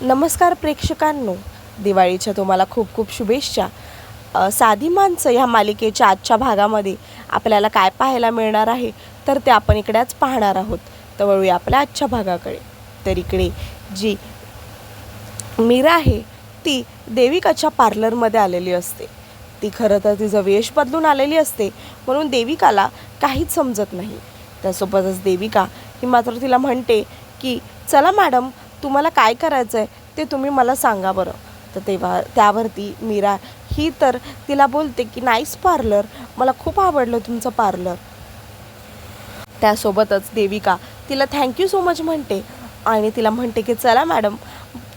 नमस्कार प्रेक्षकांनो. दिवाळीच्या तुम्हाला खूप खूप शुभेच्छा. साधी माणसं ह्या मालिकेच्या आजच्या भागामध्ये आपल्याला काय पाहायला मिळणार आहे तर ते आपण इकडेच पाहणार आहोत. तर वळूया आपल्या आजच्या भागाकडे. तर इकडे जी मीरा आहे ती देविकाच्या पार्लरमध्ये आलेली असते. ती खरं तर तिचं वेश बदलून आलेली असते म्हणून देविकाला काहीच समजत नाही. त्यासोबतच देविका ही मात्र तिला म्हणते की चला मॅडम तुम्हाला काय करायचं आहे ते तुम्ही मला सांगा बरं. तर तेव्हा त्यावरती मीरा ही तर तिला बोलते की नाईस पार्लर मला खूप आवडलं तुमचं पार्लर. त्यासोबतच देविका तिला थँक्यू सो मच म्हणते आणि तिला म्हणते की चला मॅडम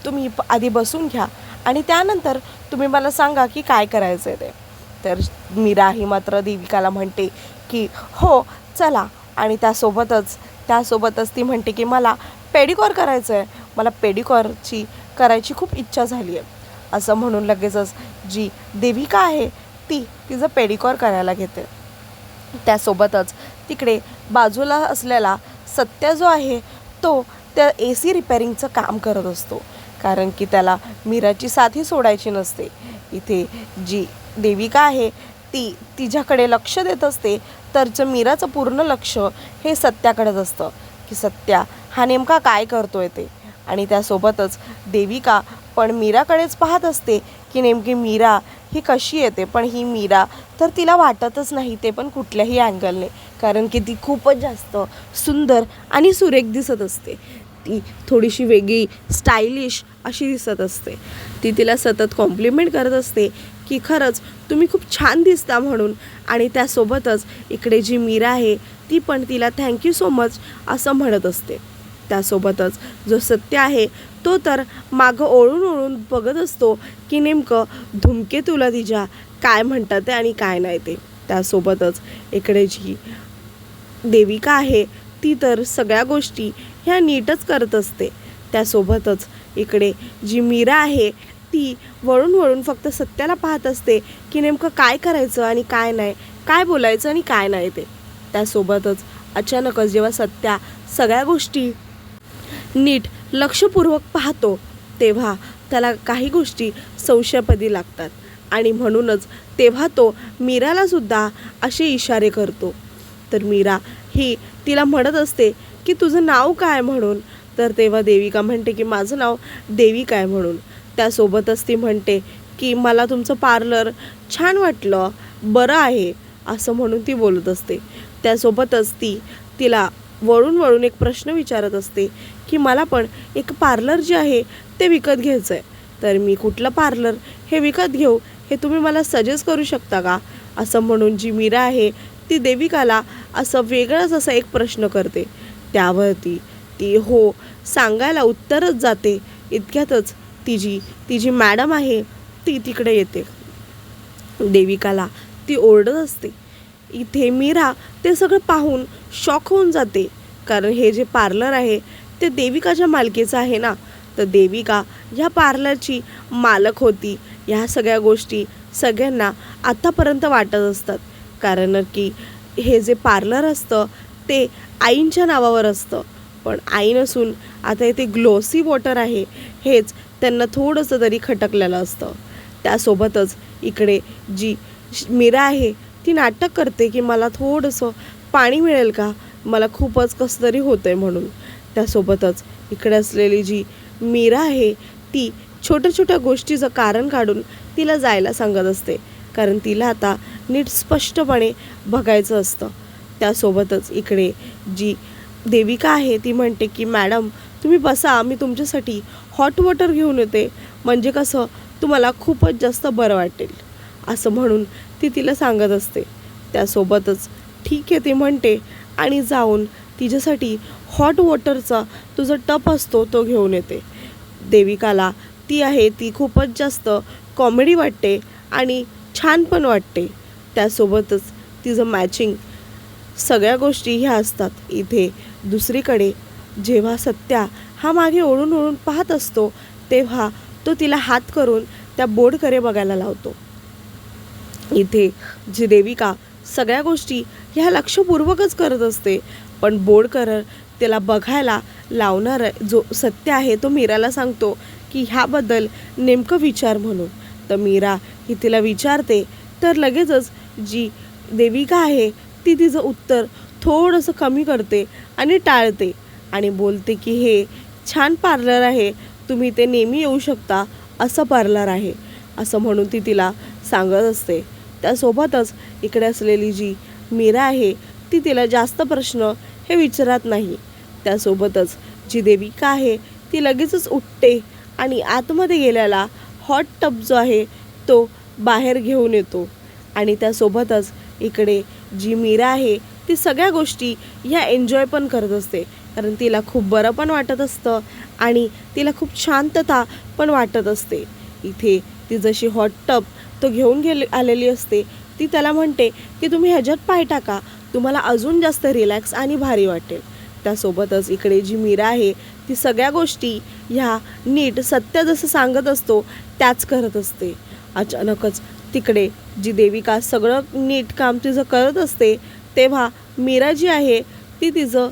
तुम्ही आधी बसून घ्या आणि त्यानंतर तुम्ही मला सांगा की काय करायचं आहे ते. तर मीरा ही मात्र देविकाला म्हणते की हो चला. आणि त्यासोबतच त्यासोबतच ती म्हणते की मला पेडिकॉर करायचं आहे मला पेडिकॉरची करायची खूप इच्छा झाली आहे. असं म्हणून लगेचच जी देविका आहे ती तिचं पेडिकॉर करायला घेते. त्यासोबतच तिकडे बाजूला असलेला सत्या जो आहे तो त्या ए सी रिपेअरिंगचं काम करत असतो. कारण की त्याला मीराची साथी सोडायची नसते. इथे जी देविका आहे ती तिच्याकडे लक्ष देत असते तर जे मीराचं पूर्ण लक्ष हे सत्याकडेच असतं. की सत्या हा नेमका काय करतोय ते? आणि त्यासोबतच देविका पण मीराकडेच पाहत असते की नेमकी मीरा ही कशी येते. पण ही मीरा तर तिला वाटतच नाही ते पण कुठल्याही अँगलने. कारण की ती खूपच जास्त सुंदर आणि सुरेख दिसत असते. ती थोडीशी वेगळी स्टायलिश अशी दिसत असते. ती तिला सतत कॉम्प्लिमेंट करत असते की खरंच तुम्ही खूप छान दिसता म्हणून. आणि त्यासोबतच इकडे जी मीरा आहे ती पण तिला थँक्यू सो मच असं म्हणत असते. त्यासोबतच. जो सत्य आहे तो तर मागं ओळून ओळून बघत असतो की नेमकं धुमकेतूला तिच्या काय म्हणतात ते आणि काय नाही ते. त्यासोबतच इकडे जी देविका आहे ती तर सगळ्या गोष्टी ह्या नीटच करत असते. त्यासोबतच इकडे जी मीरा आहे ती वळून वळून फक्त सत्याला पाहत असते की नेमकं काय करायचं आणि काय नाही काय बोलायचं आणि काय नाही ते. त्यासोबतच अचानकच जेव्हा सत्या सगळ्या गोष्टी नीट लक्षपूर्वक पाहतो तेव्हा त्याला काही गोष्टी संशयापदी लागतात. आणि म्हणूनच तेव्हा तो मीरालासुद्धा असे इशारे करतो. तर मीरा ही तिला म्हणत असते की तुझं नाव काय म्हणून? तर तेव्हा देविका म्हणते की माझं नाव देविका आहे म्हणून. त्यासोबतच ती म्हणते की मला तुमचं पार्लर छान वाटलं बरं आहे असं म्हणून ती बोलत असते. त्यासोबतच ती तिला वळून वळून एक प्रश्न विचारत असते की मला पण एक पार्लर जे आहे ते विकत घ्यायचं आहे तर मी कुठलं पार्लर हे विकत घेऊ हे तुम्ही मला सजेस्ट करू शकता का? असं म्हणून जी मीरा आहे ती देविकाला असं वेगळंच असा एक प्रश्न करते. त्यावरती ती हो सांगायला उत्तरच जाते. इतक्यातच तिची तिची मॅडम आहे ती तिकडे येते. देविकाला ती ओरडत असते. इथे मीरा ते सगळं पाहून शॉक होऊन जाते. कारण हे जे पार्लर आहे ते देविकाच्या मालकीचं आहे ना? तर देविका ह्या पार्लरची मालक होती. ह्या सगळ्या गोष्टी सगळ्यांना आत्तापर्यंत वाटत असतात. कारण की हे जे पार्लर असतं ते आईंच्या नावावर असतं. पण आई नसून आता इथे ग्लोसी वॉटर आहे हेच त्यांना थोडंसं तरी खटकलेलं असतं. त्यासोबतच इकडे जी मीरा आहे ती नाटक करते की मला थोडंसं पाणी मिळेल का? मला खूपच कसं तरी होतं आहे म्हणून. त्यासोबतच इकडे असलेली जी मीरा आहे ती छोट्या छोट्या गोष्टीचं कारण काढून तिला जायला सांगत असते. कारण तिला आता नीट स्पष्टपणे बघायचं असतं. त्यासोबतच इकडे जी देविका आहे ती म्हणते की मॅडम तुम्ही बसा मी तुमच्यासाठी हॉट वॉटर घेऊन येते. म्हणजे कसं तुम्हाला खूपच जास्त बरं वाटेल. असं म्हणून ती तिला सांगत असते. त्यासोबतच ठीक आहे ती म्हणते आणि जाऊन तिच्यासाठी हॉट वॉटरचा तुझा टप असतो तो घेऊन येते. देविकाला ती आहे ती खूपच जास्त कॉमेडी वाटते आणि छान पण वाटते. त्यासोबतच तिचं मॅचिंग सगळ्या गोष्टी ह्या असतात. इथे दुसरीकडे जेव्हा सत्या हा मागे ओढून ओढून पाहत असतो तेव्हा तो तिला हात करून त्या बोर्डकडे बघायला लावतो. इथे जी देविका सगळ्या गोष्टी ह्या लक्षपूर्वकच करत असते पण बोर्डकर त्याला बघायला लावणार जो सत्य आहे तो मीराला सांगतो की ह्याबद्दल नेमकं विचार म्हणून. तर मीरा ही तिला विचारते तर लगेचच जी देविका आहे ती तिचं उत्तर थोडंसं कमी करते आणि टाळते आणि बोलते की हे छान पार्लर आहे तुम्ही ते नेहमी येऊ शकता असं पार्लर आहे. असं म्हणून ती तिला सांगत असते. त्यासोबतच इकडे असलेली जी मीरा आहे ती तिला जास्त प्रश्न हे विचारत नाही. त्यासोबतच जी देविका आहे ती लगेचच उठते आणि आतमध्ये गेलेला हॉट टब जो आहे तो बाहेर घेऊन येतो. आणि त्यासोबतच इकडे जी मीरा आहे ती सगळ्या गोष्टी ह्या एन्जॉय पण करत असते. कारण तिला खूप बरं पण वाटत असतं आणि तिला खूप शांतता पण वाटत असते. इथे ती जशी हॉट टब तो घेऊन गेले आलेली असते ती त्याला म्हणते की तुम्ही ह्याच्यात पाय टाका. तुम्हाला अजून जास्त रिलॅक्स आणि भारी वाटेल. त्यासोबतच इकडे जी मीरा आहे ती सगळ्या गोष्टी ह्या नीट सत्य जसं सांगत असतो त्याच करत असते. अचानकच तिकडे जी देविका सगळं नीट काम तिचं करत असते तेव्हा मीरा जी आहे ती तिचं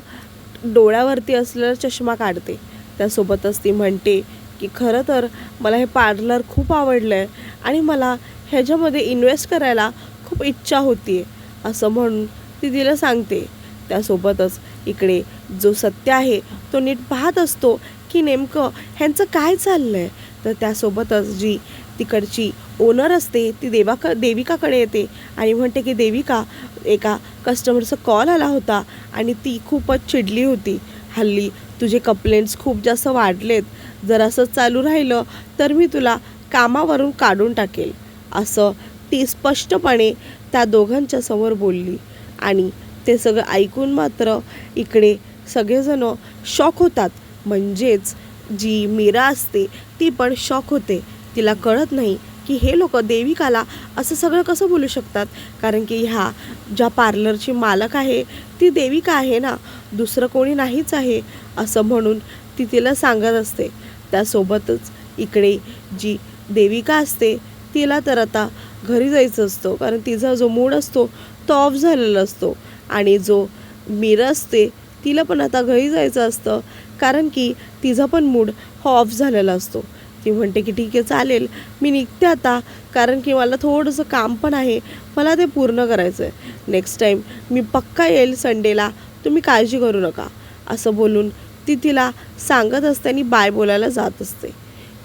डोळ्यावरती असलेला चष्मा काढते. त्यासोबतच ती म्हणते की खरं तर मला हे पार्लर खूप आवडलं आहे आणि मला ह्याच्यामध्ये इन्व्हेस्ट करायला खूप इच्छा होती आहे असं म्हणून ती तिला सांगते. त्यासोबतच इकडे. जो सत्य आहे तो नीट पाहत असतो की नेमकं ह्यांचं काय चाललं आहे तर त्यासोबतच जी तिकडची ओनर असते ती देवाक देविकाकडे येते आणि म्हणते की देविका एका कस्टमरचा कॉल आला होता आणि ती खूपच चिडली होती. हल्ली तुझे कंप्लेंट्स खूप जास्त वाढलेत. जर असं चालू राहिलं तर मी तुला कामावरून काढून टाकेल. असं ती स्पष्टपणे त्या दोघांच्या समोर बोलली. आणि ते सगळं ऐकून मात्र इकडे सगळेजण शॉक होतात. म्हणजेच जी मीरा असते ती पण शॉक होते. तिला कळत नाही की हे लोक देविकाला असं सगळं कसं बोलू शकतात? कारण की ह्या ज्या पार्लरची मालक आहे ती देविका आहे ना? दुसरं कोणी नाहीच आहे असं म्हणून ती तिला सांगत असते. त्यासोबतच इकडे जी देविका असते तिला तर आता घरी जायचं असतो. कारण तिचा जो मूड असतो तो ऑफ झालेला असतो. आणि जो मीरा असते तिला पण आता घरी जायचं असतं. कारण की तिचा पण मूड हा ऑफ झालेला असतो. ती म्हणते की ठीक आहे चालेल. मी निघते आता. कारण की मला थोडंसं काम पण आहे. मला ते पूर्ण करायचं आहे नेक्स्ट टाईम मी पक्का येईल संडेला तुम्ही काळजी करू नका. असं बोलून ती तिला सांगत असते आणि बाय बोलायला जात असते.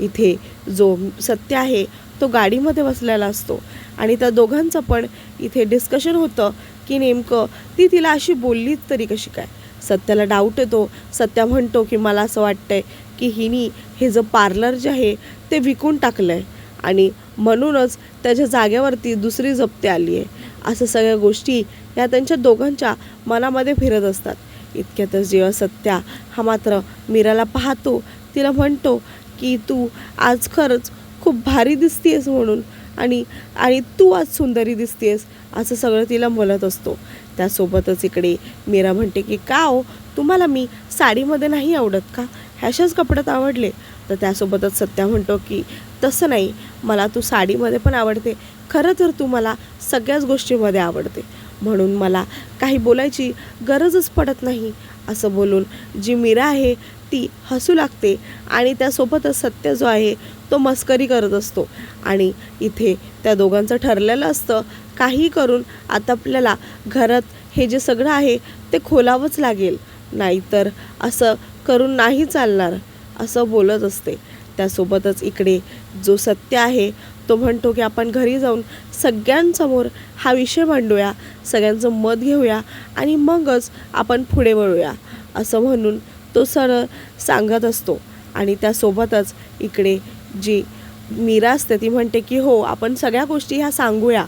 इथे जो सत्य आहे तो गाडीमध्ये बसलेला असतो. आणि त्या दोघांचं पण इथे डिस्कशन होतं. की नेमकं ती तिला अशी बोललीच तरी कशी काय? सत्याला डाऊट येतो. सत्या म्हणतो की मला असं वाटतंय की हिनी हे जे पार्लर जे आहे ते विकून टाकलं आहे आणि म्हणूनच त्याच्या जागेवरती दुसरी जप्ती आली आहे. असं सगळ्या गोष्टी या त्यांच्या दोघांच्या मनामध्ये फिरत असतात. इतक्यातच जेव्हा सत्या हा मात्र मीराला पाहतो तिला म्हणतो की तू आज खरंच खूप भारी दिसतीयस म्हणून. आणि आणि तू आज सुंदरी दिसतेस असं सगळं तिला बोलत असतो. त्यासोबतच इकडे मीरा म्हणते की का हो? तुम्हाला मी साडीमध्ये नाही आवडत का? ह्याशाच कपड्यात आवडले. तर त्यासोबतच सत्या म्हणतो की तसं नाही मला तू साडीमध्ये पण आवडते. खरं तर तू मला सगळ्याच गोष्टीमध्ये आवडते. म्हणून मला काही बोलायची गरजच पडत नाही. असं बोलून जी मीरा आहे ती हसू लागते. आणि त्यासोबतच सत्य जो आहे तो मस्करी करत असतो. आणि इथे त्या दोघांचं ठरलेलं असतं काही करून आता आपल्याला घरात हे जे सगळं आहे ते खोलावंच लागेल. नाहीतर असं करून नाही चालणार असं बोलत असते. त्यासोबतच इकडे जो सत्य आहे तो म्हणतो की आपण घरी जाऊन सगळ्यांसमोर हा विषय मांडूया सगळ्यांचं मत घेऊया आणि मगच आपण पुढे वळूया असं म्हणून तो सरळ सांगत असतो. आणि त्यासोबतच इकडे जी मीरा असते ती म्हणते की हो आपण सगळ्या गोष्टी ह्या सांगूया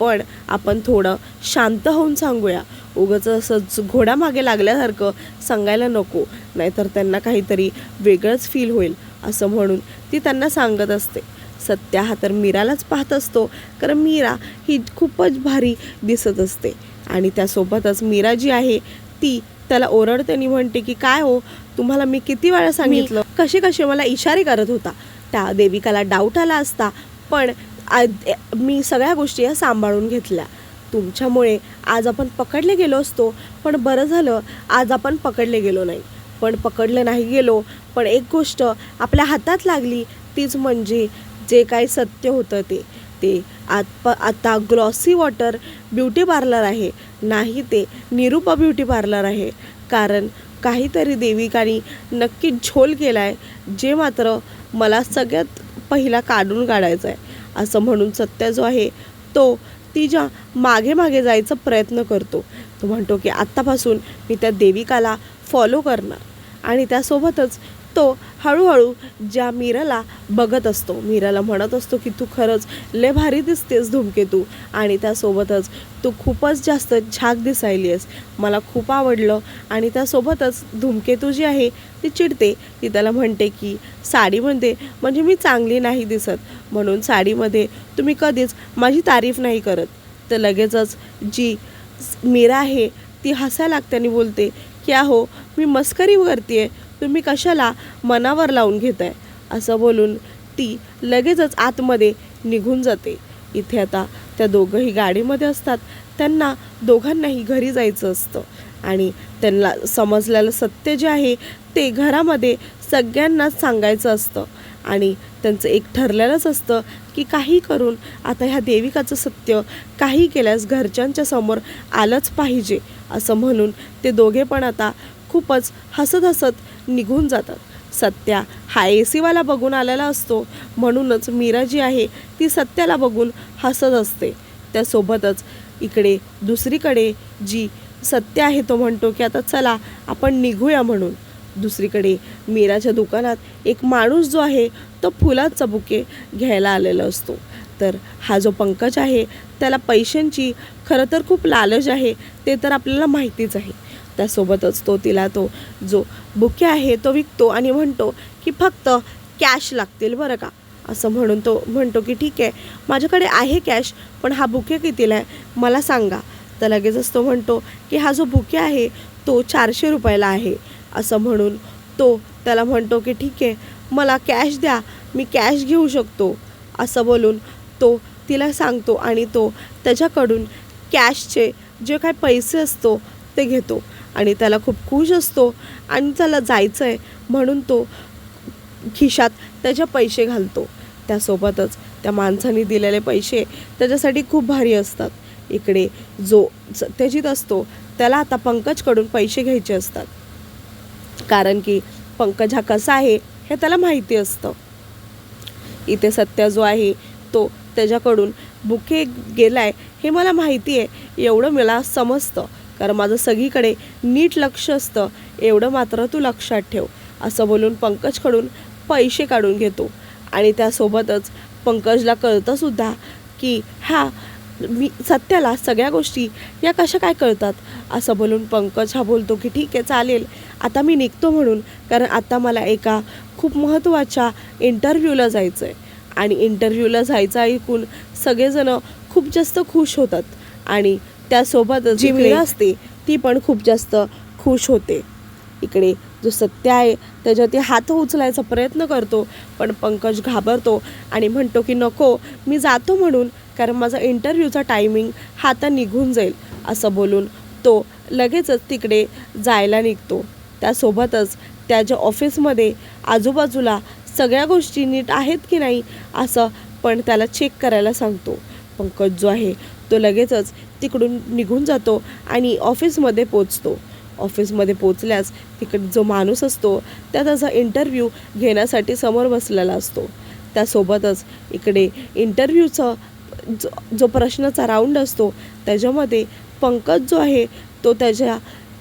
पण आपण थोडं शांत होऊन सांगूया. उगाच असं ज- घोड्यामागे लागल्यासारखं सांगायला नको नाहीतर त्यांना काहीतरी वेगळंच फील होईल असं म्हणून ती त्यांना सांगत असते. सत्या हा तर मीरालाच पाहत असतो कारण मीरा ही खूपच भारी दिसत असते. आणि त्यासोबतच मीरा जी आहे ती त्याला ओरडते आणि म्हणते की काय हो तुम्हाला मी किती वेळा सांगितलं? कसे कसे मला इशारे करत होता? असता देविकाला डाऊट आला असता पण आ- मी सगळ्या गोष्टी या सांभाळून घेतल्या. तुमच्यामुळे आज आपण पकडले गेलो असतो पण बरं झालं आज आपण पकडले गेलो नाही. पण पकडलं नाही गेलो पण एक गोष्ट आपल्या हातात लागली तीच म्हणजे जे काही सत्य होतं ते. ते आत आता ग्लॉसी वॉटर ब्युटी पार्लर आहे. नाही ते निरूपा ब्युटी पार्लर आहे. कारण काहीतरी देविकानी नक्की झोल केला आहे जे मात्र मला सगळ्यात पहिला काढून काढायचं आहे असं म्हणून सत्य जो आहे तो तिच्यामागे मागे जायचा प्रयत्न करतो. तो म्हणतो की आत्तापासून मी त्या देविकाला फॉलो करणार आणि त्यासोबतच तो हळूहळू ज्या मीराला बघत असतो मीराला म्हणत असतो की तू खरंच लय भारी दिसतेस धूमकेतू आणि त्यासोबतच तू खूपच जास्त झाक दिसायली आहेस. मला खूप आवडलं आणि त्यासोबतच धूमकेतू जी आहे ती चिडते. ती त्याला म्हणते की साडीमध्ये म्हणजे मी चांगली नाही दिसत. म्हणून साडीमध्ये तुम्ही कधीच माझी तारीफ नाही करत. तर लगेचच जी मीरा आहे ती हसायला लागते आणि बोलते की अहो मी मस्करी करते आहे तुम्ही कशाला मनावर लावून घेताय? असं बोलून ती लगेचच आतमध्ये निघून जाते. इथे आता त्या दोघंही गाडीमध्ये असतात. त्यांना दोघांनाही घरी जायचं असतं. आणि त्यांना समजलेलं सत्य जे आहे ते घरामध्ये सगळ्यांनाच सांगायचं असतं. आणि त्यांचं एक ठरलेलंच असतं की काही करून आता ह्या देविकाचं सत्य काही केल्यास घरच्यांच्या समोर आलंच पाहिजे असं म्हणून ते दोघे पण आता खूपच हसत हसत निघून जातात. सत्या हा ए सीवाला बघून आलेला असतो. म्हणूनच मीरा जी आहे ती सत्याला बघून हसत असते. त्यासोबतच इकडे दुसरीकडे जी सत्य आहे तो म्हणतो की आता चला आपण निघूया म्हणून. दुसरीकडे मीराच्या दुकानात एक माणूस जो आहे तो फुलाचा बुके घ्यायला आलेला असतो. तर हा जो पंकज आहे त्याला पैशांची खरं तर खूप लालच आहे ते तर आपल्याला माहितीच आहे. त्यासोबतच तो तिला तो जो बुके आहे तो विकतो आणि म्हणतो की फक्त कॅश लागतील बरं का. असं म्हणून तो म्हणतो की ठीक आहे माझ्याकडे आहे कॅश पण हा बुके कितीला आहे मला सांगा. तर लगेचच तो म्हणतो की हा जो बुके आहे तो चारशे रुपयाला आहे. असं म्हणून तो त्याला म्हणतो की ठीक आहे मला कॅश द्या मी कॅश घेऊ शकतो. असं बोलून तो तिला सांगतो आणि तो त्याच्याकडून कॅशचे जे काय पैसे असतो ते घेतो. आणि त्याला खूप खुश असतो आणि त्याला जायचं आहे म्हणून तो खिशात त्याच्या पैसे घालतो. त्यासोबतच त्या माणसाने दिलेले पैसे त्याच्यासाठी खूप भारी असतात. इकडे जो सत्यजित असतो त्याला आता पंकजकडून पैसे घ्यायचे असतात. कारण की पंकज हा कसा आहे हे त्याला माहिती असतं. इथे सत्य जो आहे तो त्याच्याकडून बुके गेलाय हे मला माहिती आहे एवढं मला समजतं. कारण माझं सगळीकडे नीट लक्ष असतं. एवढं मात्र तू लक्षात ठेव. असं बोलून पंकजकडून पैसे काढून घेतो. आणि त्यासोबतच पंकजला कळतंसुद्धा की हा मी सत्याला सगळ्या गोष्टी या कशा काय कळतात? असं बोलून पंकज हा बोलतो की ठीक आहे चालेल. आता मी निघतो म्हणून. कारण आता मला एका खूप महत्त्वाच्या इंटरव्ह्यूला जायचं आहे आणि इंटरव्ह्यूला जायचं ऐकून सगळेजणं खूप जास्त खुश होतात. आणि त्यासोबतच जी मीरा असते ती पण खूप जास्त खुश होते. इकडे जो सत्य आहे त्याच्यावरती हात उचलायचा प्रयत्न करतो पण पंकज घाबरतो आणि म्हणतो की नको मी जातो म्हणून कारण माझा इंटरव्ह्यूचा टायमिंग हा आता निघून जाईल असं बोलून तो लगेचच तिकडे जायला निघतो. त्यासोबतच त्याच्या ऑफिसमध्ये आजूबाजूला सगळ्या गोष्टी नीट आहेत की नाही असं पण त्याला चेक करायला सांगतो. पंकज जो आहे तो लगेचच तिकडून निघून जातो आणि ऑफिसमध्ये पोचतो. ऑफिसमध्ये पोचल्यास तिकडे जो माणूस असतो त्या त्याचा इंटरव्ह्यू घेण्यासाठी समोर बसलेला असतो. त्यासोबतच इकडे इंटरव्ह्यूचा जो जो प्रश्नाचा राऊंड असतो त्याच्यामध्ये पंकज जो आहे तो त्याच्या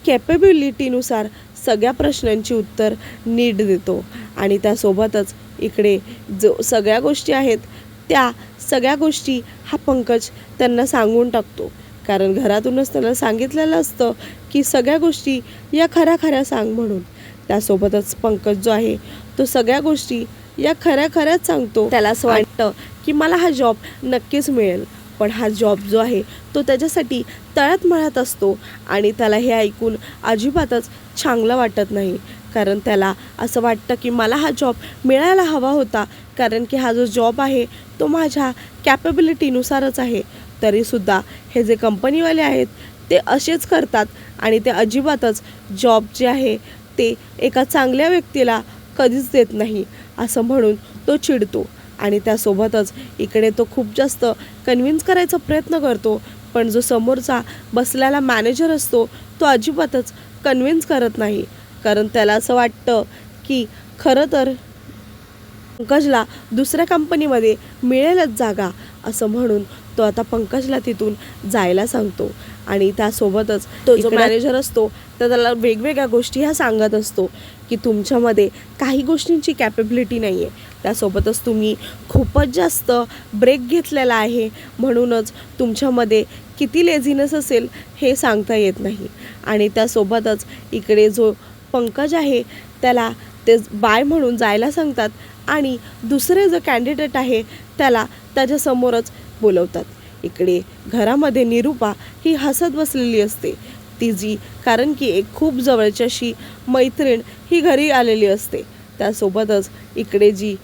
कॅपेबिलिटीनुसार सगळ्या प्रश्नांची उत्तर नीट देतो. आणि त्यासोबतच इकडे जो सगळ्या गोष्टी आहेत त्या सगळ्या गोष्टी हा पंकज त्यांना सांगून टाकतो. कारण घरातूनच त्याला सांगितलेलं असतं की सगळ्या गोष्टी या खऱ्या खऱ्या सांग म्हणून. त्यासोबतच पंकज जो आहे तो सगळ्या गोष्टी या खऱ्या खऱ्याच सांगतो. त्याला असं वाटतं की मला हा जॉब नक्कीच मिळेल. पण हा जॉब जो आहे तो त्याच्यासाठी तळ्यात मळ्यात असतो आणि त्याला हे ऐकून अजिबातच चांगलं वाटत नाही. कारण त्याला असं वाटतं की मला हा जॉब मिळायला हवा होता. कारण की हा जो जॉब आहे तो माझ्या कॅपेबिलिटीनुसारच आहे. तरीसुद्धा हे जे कंपनीवाले आहेत ते असेच करतात आणि ते अजिबातच जॉब जे आहे ते एका चांगल्या व्यक्तीला कधीच देत नाही असं म्हणून तो चिडतो. आणि त्यासोबतच इकडे तो खूप जास्त कन्व्हिन्स करायचा प्रयत्न करतो पण जो समोरचा बसलेला मॅनेजर असतो तो अजिबातच कन्व्हिन्स करत नाही. कारण त्याला असं वाटतं की खरं तर पंकजला दुसऱ्या कंपनीमध्ये मिळेलच जागा असं म्हणून तो आता पंकजला तिथून जायला सांगतो. आणि त्यासोबतच तो जो मॅनेजर असतो तर त्याला वेगवेगळ्या गोष्टी ह्या सांगत असतो की तुमच्यामध्ये काही गोष्टींची कॅपेबिलिटी नाही आहे त्यासोबतच तुम्ही खूपच जास्त ब्रेक घेतलेला आहे म्हणूनच तुमच्यामध्ये किती लेझिनेस असेल हे सांगता येत नाही. आणि त्यासोबतच इकडे जो पंकज आहे त्याला ते बाय म्हणून जायला सांगतात आणि दुसरे जो कॅन्डिडेट आहे त्याला त्याच्यासमोरच बोलवतात. इकडे घरामध्ये निरूपा ही हसत बसलेली असते. ती जी कारण की एक खूप जवळच्याशी मैत्रीण ही घरी आलेली असते. त्यासोबतच इकडे जी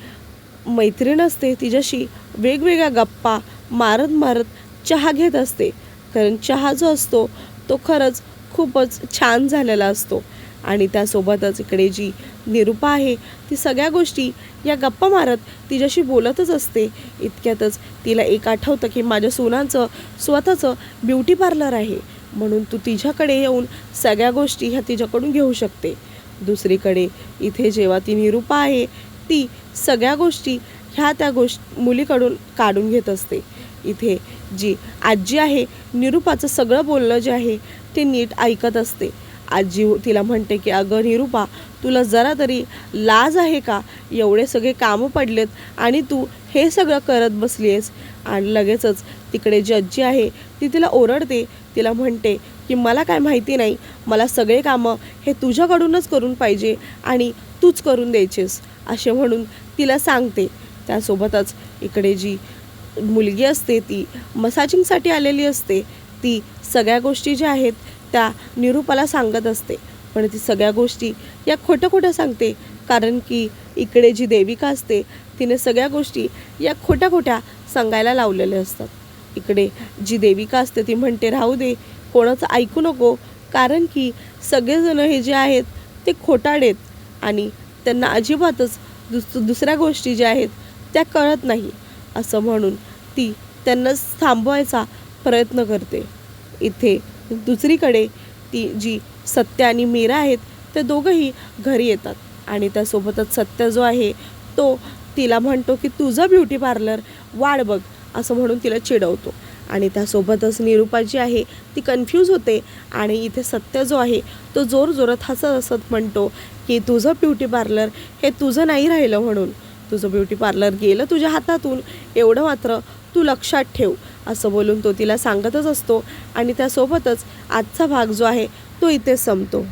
मैत्रीण असते तिच्याशी वेगवेगळ्या गप्पा मारत मारत चहा घेत असते. कारण चहा जो असतो तो खरंच खूपच छान झालेला असतो. आणि त्यासोबतच इकडे जी निरूपा आहे ती सगळ्या गोष्टी या गप्पा मारत तिच्याशी बोलतच असते. इतक्यातच तिला एक आठवतं की माझ्या सोनाचं स्वतःचं ब्युटी पार्लर आहे. म्हणून तू तिच्याकडे येऊन सगळ्या गोष्टी ह्या तिच्याकडून घेऊ शकते. दुसरीकडे इथे जेव्हा ती निरूपा आहे ती सगळ्या गोष्टी ह्या त्या गोष्ट मुलीकडून काढून घेत असते. इथे जी आजी आहे निरूपाचं सगळं बोलणं जे आहे ते नीट ऐकत असते. आजी हो- तिला म्हणते की अगं निरूपा तुला जरा तरी लाज आहे का? एवढे सगळे कामं पडलेत आणि तू हे सगळं करत बसली आहेस आणि लगेचच तिकडे जी आजी आहे ती तिला ओरडते. तिला म्हणते की मला काय माहिती नाही मला सगळे कामं हे तुझ्याकडूनच करून पाहिजे आणि तूच करून द्यायचेस असे म्हणून तिला सांगते. त्यासोबतच इकडे जी मुलगी असते ती मसाजिंगसाठी आलेली असते ती सगळ्या गोष्टी ज्या आहेत त्या निरूपाला सांगत असते. पण ती सगळ्या गोष्टी या खोटं खोटं सांगते. कारण की इकडे जी देविका असते तिने सगळ्या गोष्टी या खोट्या खोट्या सांगायला लावलेल्या असतात. इकडे जी देविका असते ती म्हणते राहू दे कोणाचं ऐकू नको. कारण की सगळेजण हे जे आहेत ते खोटाडेत आणि त्यांना अजिबातच दुस दुसऱ्या गोष्टी ज्या आहेत त्या कळत नाही. असं म्हणून ती त्यांना थांबवायचा प्रयत्न करते. इथे दुसरीकडे ती जी सत्य आणि मीरा आहेत ते दोघंही घरी येतात. आणि त्यासोबतच सत्य जो आहे तो तिला म्हणतो की तुझं ब्युटी पार्लर वाढ बघ असं म्हणून तिला चिडवतो. आणि त्यासोबतच निरूपा जी आहे ती कन्फ्यूज होते. आणि इथे सत्य जो आहे तो जोर जोरात हसत हसत म्हणतो की तुझं ब्युटी पार्लर हे तुझं नाही राहिलं म्हणून. तुझं ब्युटी पार्लर गेलं तुझ्या हातातून. एवढं मात्र तू लक्षात ठेव. असं बोलून तो तिला सांगतच असतो आणि त्यासोबतच आजचा भाग जो आहे तो इथे संपतो.